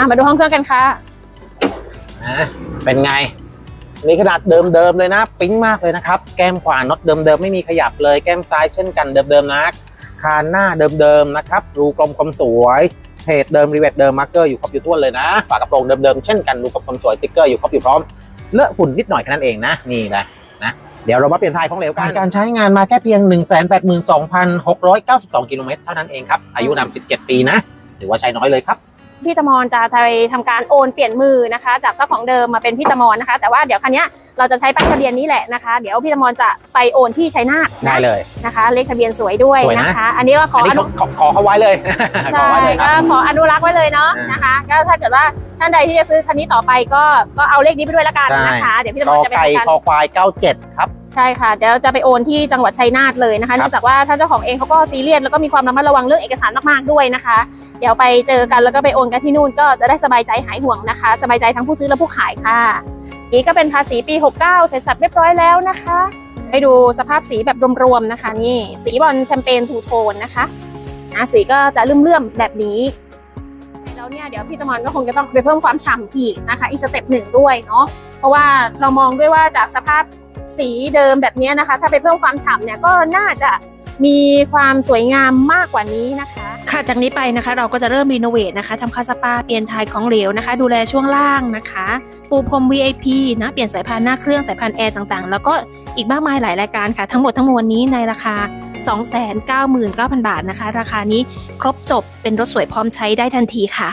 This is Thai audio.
อะมาดูห้องเครื่องกันค่ะอะเป็นไงนี่ขนาดเดิมๆเลยนะปิ๊งมากเลยนะครับ แก้มขวาน็อตเดิมๆไม่มีขยับเลยแก้มซ้ายเช่นกันเดิมๆนะคานหน้าเดิมๆนะครับรูกลมความสวยเพจเดิมรีเวทเดิมมาร์กเกอร์อยู่ครบอยู่ทั่วนเลยนะ ฝากระโปรงเดิมๆเช่นกันรูกลมความสวยติ๊กเกอร์อยู่ครบอยู่พร้อมเลอะฝุ่นนิดหน่อยแค่นั้นเองนะนี่แหละนะเดี๋ยวเรามาเปลี่ยนทายของเหลวกันการใช้งานมาแค่เพียง 182,692 กิโลเมตรเท่านั้นเองครับอายุนำ17 ปีนะถือว่าใช้น้อยเลยครับ พี่จมรจะไปทำการโอนเปลี่ยนมือนะคะ จากเจ้าของเดิมมาเป็นพี่จมรนะคะ แต่ว่าเดี๋ยวคันเนี้ยเราจะใช้ป้ายทะเบียนนี้แหละนะคะ เดี๋ยวพี่จมรจะไปโอนที่ชัยนาทได้นะเลยนะคะ เลขทะเบียนสวยด้วยสวยนะนะคะ อันนี้ก็ขออันอนี้นุขอขอเขาไว้เลยขอใช่ไว้เลยคก็รับขออนุรักษ์ไว้เลยเนาะอ่านนะคะก็ถ้าเกิดว่าท่านใดที่จะซื้อคันนี้ต่อไปก็ก็เอาเลขนี้ไปด้วยละกันใช่นะคะ เดี๋ยวพี่จกมอรจะไปไก่ทำการคอควาย 97 ครับ ใช่ค่ะเดี๋ยวจะไปโอนที่จังหวัดชัยนาทเลยนะคะครับเนื่องจากว่าท่านเจ้าของเองเขาก็ซีเรียสแล้วก็มีความระมัดระวังเรื่องเอกสารมากๆด้วยนะคะ เดี๋ยวไปเจอกันแล้วก็ไปโอนกันที่นู่นก็จะได้สบายใจหายห่วงนะคะ สบายใจทั้งผู้ซื้อและผู้ขายค่ะ นี่ก็เป็นภาษีปี 69 เสร็จสับเรียบร้อยแล้วนะคะไปดูสภาพสีแบบรวมๆนะคะ นี่สีบอลแชมเปญทูโทนนะคะอะสีก็จะเลื่อมๆแบบนี้แล้วเนี่ย เดี๋ยวพี่จมอนก็คงจะต้องไปเพิ่มความฉ่ำอีกนะคะ อีกสเต็ปหนึ่งด้วยเนาะเพราะว่าเรามองด้วยว่าจากสภาพสีเดิมแบบนี้นะคะ ถ้าไปเพิ่มความฉ่ำเนี่ยก็น่าจะมีความสวยงามมากกว่านี้นะคะ ค่ะจากนี้ไปนะคะ เราก็จะเริ่มรีโนเวทนะคะทำคาสปาเปลี่ยนทายของเหลวนะคะ ดูแลช่วงล่างนะคะ ปูพรม VIP นะเปลี่ยนสายพานหน้าเครื่องสายพานแอร์ต่างๆ แล้วก็อีกมากมายหลายรายการค่ะ ทั้งหมดทั้งมวลนี้ในราคา 299,000 บาทนะคะ ราคานี้ครบจบเป็นรถสวยพร้อมใช้ได้ทันทีค่ะ